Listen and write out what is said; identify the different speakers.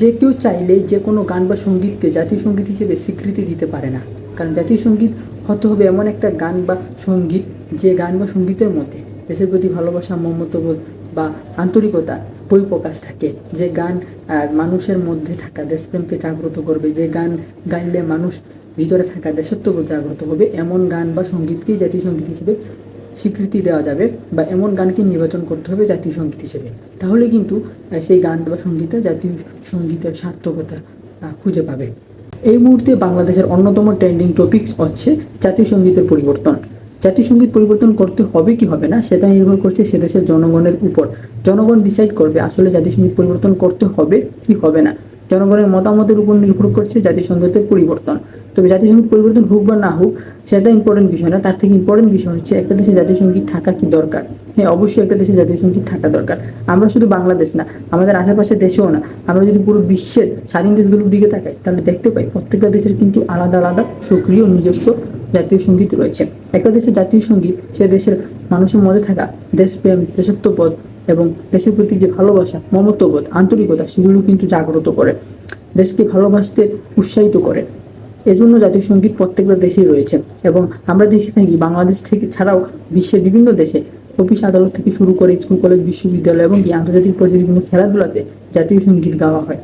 Speaker 1: যে কেউ চাইলেই যে কোনো গান বা সঙ্গীতকে জাতীয় সংগীত হিসেবে স্বীকৃতি দিতে পারে না। কারণ জাতীয় সংগীত হতে হবে এমন একটা গান বা সংগীত, যে গান বা সঙ্গীতের মধ্যে দেশের প্রতি ভালোবাসা মমত্ববোধ বা আন্তরিকতা পরিপ্রকাশ থাকে। যে গান মানুষের মধ্যে থাকা, দেশপ্রেমকে জাগ্রত করবে, যে গান গাইলে মানুষ ভিতরে থাকা, দেশত্ববোধ জাগ্রত হবে, এমন গান বা সঙ্গীতকেই জাতীয় সংগীত হিসেবে স্বীকৃতি দেওয়া যাবে বা এমন গানকে নির্বাচন করতে হবে জাতীয় সংগীত হিসেবে। তাহলে কিন্তু সেই গান বা সঙ্গীতটা জাতীয় সঙ্গীতের সার্থকতা খুঁজে পাবে। এই মুহূর্তে বাংলাদেশের অন্যতম ট্রেন্ডিং টপিক হচ্ছে জাতীয় সঙ্গীতের পরিবর্তন। জাতীয় সংগীত পরিবর্তন করতে হবে কি হবে না, সেটা নির্ভর করছে সে দেশের জনগণের উপর। জনগণ ডিসাইড করবে আসলে জাতীয় সংগীত পরিবর্তন করতে হবে কি হবে না। জনগণের মতামতের উপর নির্ভর করছে জাতীয় সঙ্গীতের পরিবর্তন। তবে সংগীত পরিবর্তন হোক বা না হোক সেটা ইম্পর্টেন্ট বিষয় না, তার থেকে ইম্পর্টেন্ট বিষয় হচ্ছে একটা দেশে সংগীত থাকা কি দরকার? হ্যাঁ অবশ্যই একটা দেশে সংগীত থাকা দরকার। আমরা শুধু বাংলাদেশ না, আমাদের আশেপাশে দেশেও না, আমরা যদি পুরো বিশ্বের স্বাধীন দেশগুলোর দিকে তাকাই, তাহলে দেখতে পাই প্রত্যেকটা দেশের কিন্তু আলাদা আলাদা সক্রিয় নিজস্ব জাতীয় সংগীত রয়েছে। একটা দেশের জাতীয় সংগীত, সে দেশের মানুষের মধ্যে থাকা দেশপ্রেম, দেশত্ববোধ এবং দেশের প্রতি যে ভালোবাসা, মমত্ববোধ, আন্তরিকতা, সেগুলো কিন্তু জাগ্রত করে। দেশকে ভালোবাসতে উৎসাহিত করে। এজন্য জাতীয় সংগীত প্রত্যেকটা দেশেই রয়েছে এবং আমরা দেখে থাকি বাংলাদেশ থেকে ছাড়াও বিশ্বের বিভিন্ন দেশে অফিস আদালত থেকে শুরু করে স্কুল, কলেজ, বিশ্ববিদ্যালয় এবং আন্তর্জাতিক পর্যায়ে বিভিন্ন খেলাধুলাতে জাতীয় সংগীত গাওয়া হয়।